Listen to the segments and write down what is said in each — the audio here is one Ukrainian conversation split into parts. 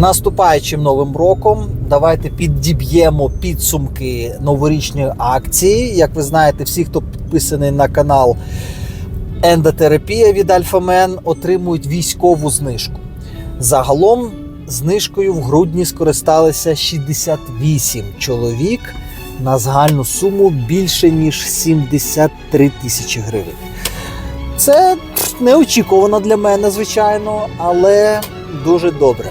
наступаючим новим роком давайте підіб'ємо підсумки новорічної акції. Як ви знаєте, всі, хто підписаний на канал Ендотерапія від Альфамен, отримують військову знижку. Загалом знижкою в грудні скористалися 68 чоловік на загальну суму більше ніж 73 тисячі гривень. Це неочікувано для мене, звичайно, але дуже добре.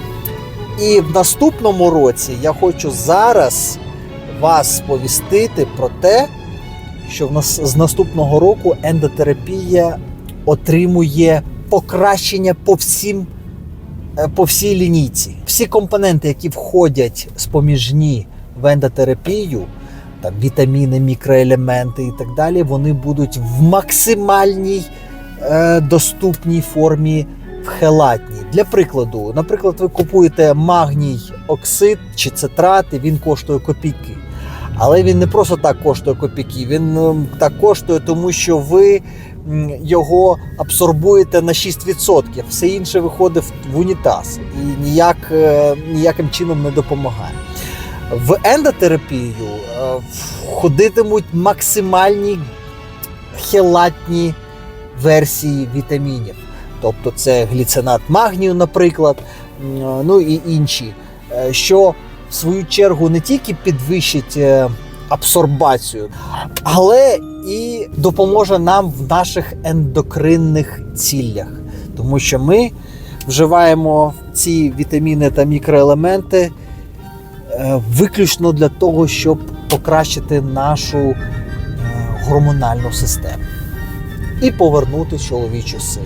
І в наступному році я хочу зараз вас сповістити про те, що в нас з наступного року ендотерапія отримує покращення по всім е, по всій лінійці. Всі компоненти, які входять споміжні в ендотерапію, там вітаміни, мікроелементи і так далі, вони будуть в максимальній е, доступній формі в хелатній. Для прикладу, наприклад, ви купуєте магній оксид чи цитрат, і він коштує копійки. Але він не просто так коштує копійки, він ем, так коштує, тому що ви його абсорбуєте на 6%. Все інше виходить в- унітаз і ніяк, е, ніяким чином не допомагає. В ендотерапію е, входитимуть максимальні хелатні версії вітамінів. Тобто це гліцинат магнію, наприклад, ну і інші, е, що в свою чергу не тільки підвищить е, абсорбацію, але і допоможе нам в наших ендокринних цілях, тому що ми вживаємо ці вітаміни та мікроелементи е, виключно для того, щоб покращити нашу е, гормональну систему і повернути чоловічу силу.